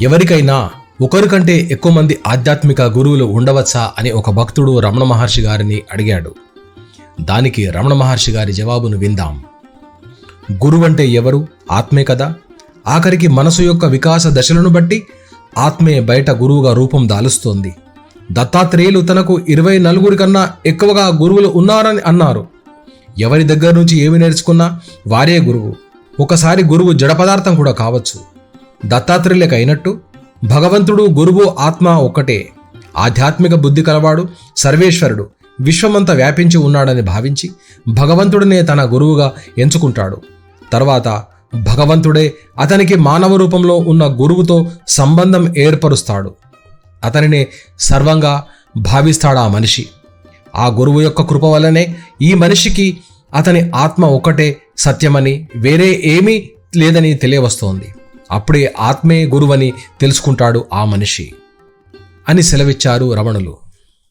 ఎవరికైనా ఒకరికంటే ఎక్కువ మంది ఆధ్యాత్మిక గురువులు ఉండవచ్చా అని ఒక భక్తుడు రమణ మహర్షి గారిని అడిగాడు. దానికి రమణ మహర్షి గారి జవాబును విందాం. గురువంటే ఎవరు? ఆత్మే కదా? ఆఖరికి మనసు యొక్క వికాస దశలను బట్టి ఆత్మే బయట గురువుగా రూపం దాలుస్తోంది. దత్తాత్రేయులు తనకు ఇరవై నలుగురి కన్నా ఎక్కువగా గురువులు ఉన్నారని అన్నారు. ఎవరి దగ్గర నుంచి ఏమి నేర్చుకున్నా వారే గురువు. ఒకసారి గురువు జడ పదార్థం కూడా కావచ్చు. దత్తాత్రేయులకు అయినట్టు భగవంతుడు గురువు ఆత్మ ఒక్కటే. ఆధ్యాత్మిక బుద్ధి కలవాడు సర్వేశ్వరుడు విశ్వమంతా వ్యాపించి ఉన్నాడని భావించి భగవంతుడినే తన గురువుగా ఎంచుకుంటాడు. తర్వాత భగవంతుడే అతనికి మానవ రూపంలో ఉన్న గురువుతో సంబంధం ఏర్పరుస్తాడు. అతనినే సర్వంగా భావిస్తాడు ఆ మనిషి? ఆ గురువు యొక్క కృప వల్లనే ఈ మనిషికి అతని ఆత్మ ఒక్కటే సత్యమని వేరే ఏమీ లేదని తెలియవస్తోంది. అప్పుడే ఆత్మే గురువని తెలుసుకుంటాడు ఆ మనిషి. అని సెలవిచ్చారు రమణులు.